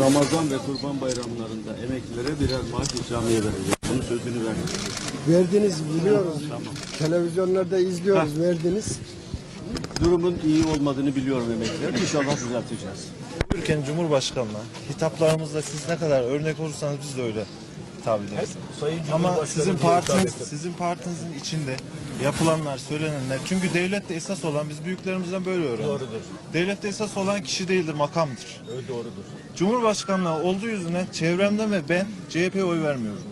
Ramazan ve Kurban bayramlarında emeklilere birer maaş ikramiye verecek. Bunun sözünü verdim. Verdiniz biliyoruz. Televizyonlarda izliyoruz. Verdiniz. Durumun iyi olmadığını biliyorum emekliler. İnşallah düzelteceğiz. Ülkenin Cumhurbaşkanı'na hitaplarımızda siz ne kadar örnek olursanız biz de öyle hitap ederiz. Ama sizin partiniz, sizin partinizin içinde yapılanlar, söylenenler çünkü devlette esas olan biz büyüklerimizden böyle öğrendik. Doğrudur. Devlette esas olan kişi değildir, makamdır. Öyle doğrudur. Cumhurbaşkanlığı olduğu yüzüne çevremden ve ben CHP'ye oy vermiyorum.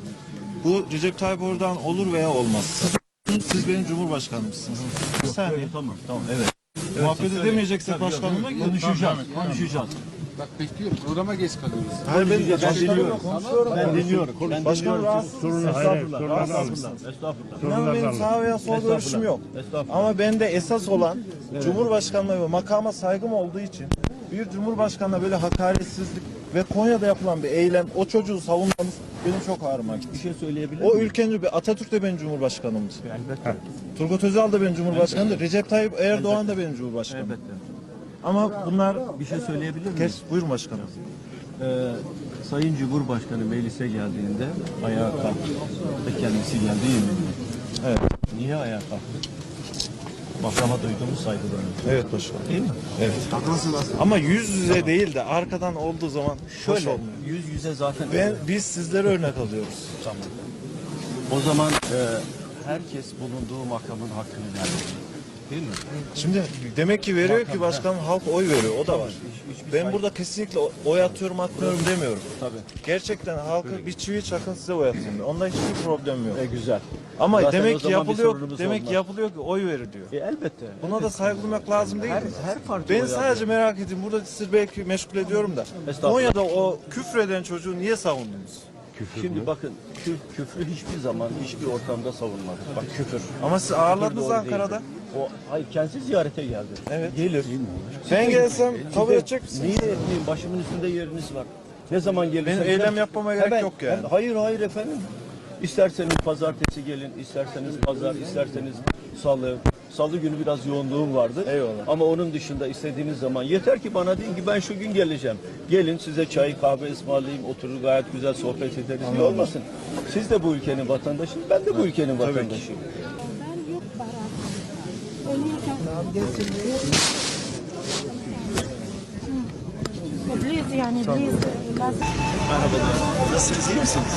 Bu Recep Tayyip Erdoğan olur veya olmaz. Siz benim Cumhurbaşkanımsınız. Bir saniye. Tamam. Tamam evet. Muhabbet edemeyeceksek başkanıma Konuşacağız. Konuşacağız. Bak bekliyorum. Programa geç kalıyoruz. Hayır ben, ben dinliyorum. Ben dinliyorum. Ben dinliyorum. rahatsız. Estağfurullah. Rahatsız Estağfurullah. Estağfurullah. İnanın benim sağ veya sol görüşüm yok. Estağfurullah. Ama bende esas olan Cumhurbaşkanlığı ve makama saygım olduğu için bir Cumhurbaşkanına böyle hakaretsizlik ve Konya'da yapılan bir eylem, o çocuğu savunmanız benim çok ağrıma gitti. Bir şey söyleyebilir O miyim? ülkenin bir Atatürk de benim Cumhurbaşkanımdı. Turgut Özal da benim Cumhurbaşkanımdı. Recep Tayyip Erdoğan da benim Cumhurbaşkanım. Elbette. Ama bunlar Bir şey söyleyebilir miyim? Kes, buyurun başkanım. Ee, Sayın Cumhurbaşkanı meclise geldiğinde ayağa kalktı. Kendisi geldi yemin Evet. Niye ayağa kalktı? Makama duyduğumuz saygıdan. Evet başkanım. Değil mi? Evet. Ama yüz yüze değil de arkadan olduğu zaman hoş Şöyle olmuyor. yüz yüze zaten Ben, biz sizlere örnek alıyoruz. Tamam. O zaman e, herkes bulunduğu makamın hakkını verecek. Değil mi? Şimdi demek ki veriyor ki başkanım halk oy veriyor. O da var. Ben burada kesinlikle oy atıyorum atmıyorum demiyorum. Tabii. Gerçekten halkı bir çivi çakın size oy atayım diyor. Onda hiçbir problem yok. E, güzel. Ama Zaten o demek ki zaman bir yapılıyor demek olmaz. ki yapılıyor ki oy verir diyor. E, elbette. Buna da saygı duymak lazım değil her, mi? her parti Ben oy sadece merak ettim. Burada sizi belki meşgul ediyorum da. Estağfurullah. Konya'da o küfreden çocuğu niye savundunuz? Şimdi bakın kü- küfrü hiçbir zaman hiçbir ortamda savunmadı. Bak küfür. Ama siz ağırladınız doğru Ankara'da. O hayır kendisi ziyarete geldi. Evet. Gelir. Ben gelsem kabul edecek misiniz? Niye etmeyeyim? Başımın üstünde yeriniz var. Ne zaman gelirseniz. Benim eylem yapmama gerek yok yani. hemen- hayır hayır efendim. İsterseniz pazartesi gelin, isterseniz pazar, isterseniz salı. Salı günü biraz yoğunluğum vardı. Eyvallah. Ama onun dışında istediğiniz zaman yeter ki bana deyin ki ben şu gün geleceğim. Gelin size çay kahve ısmarlayayım, oturur gayet güzel sohbet ederiz. Niye olmasın? Siz de bu ülkenin vatandaşıyım, ben de bu ülkenin vatandaşıyım. Please yani please. Lazım. Nasılsınız iyi misiniz?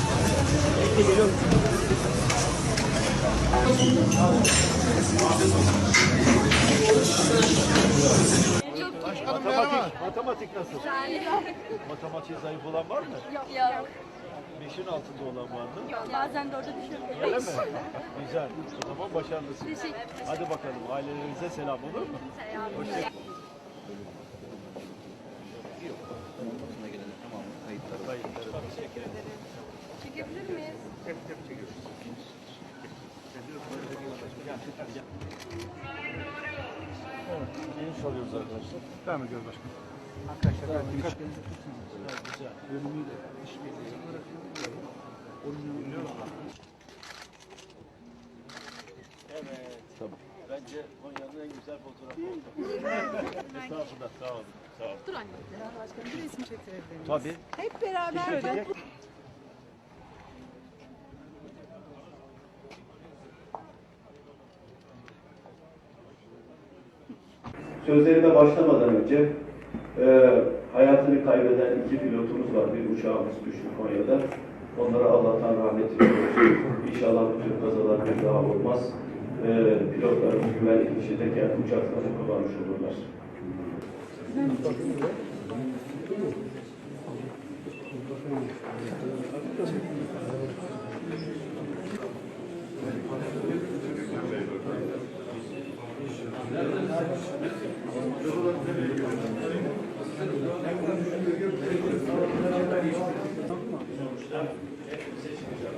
Matematik, matematik nasıl? Matematiğe zayıf olan var mı? Yok. Beşin altında olan var mı? Yok. Bazen de orada düşebiliyor. Öyle mi? Güzel. O zaman başarılısın. Teşekkür ederim. Hadi bakalım ailelerinize selam olur mu? Hoşçakalın. Çekebilir miyiz? Yeni çalıyoruz arkadaşlar. Devam ediyoruz başkanım. Güzel. Bölümüyle işbirliği. Evet. Tabii. Bence Konya'nın en güzel fotoğrafı oldu. Estağfurullah. Sağ olun. Sağ olun. Dur anne. Başkanım bir resim çektirebilir miyiz? Tabii. Hep beraber. Sözlerime başlamadan önce e, hayatını kaybeden iki pilotumuz var. Bir uçağımız düştü Konya'da. Onlara Allah'tan rahmet diliyoruz. İnşallah bütün kazalar bir daha olmaz. E, pilotlarımız güvenlik içinde kendi uçaklarını kullanmış olurlar. Thank you. Hepimize çıkacak.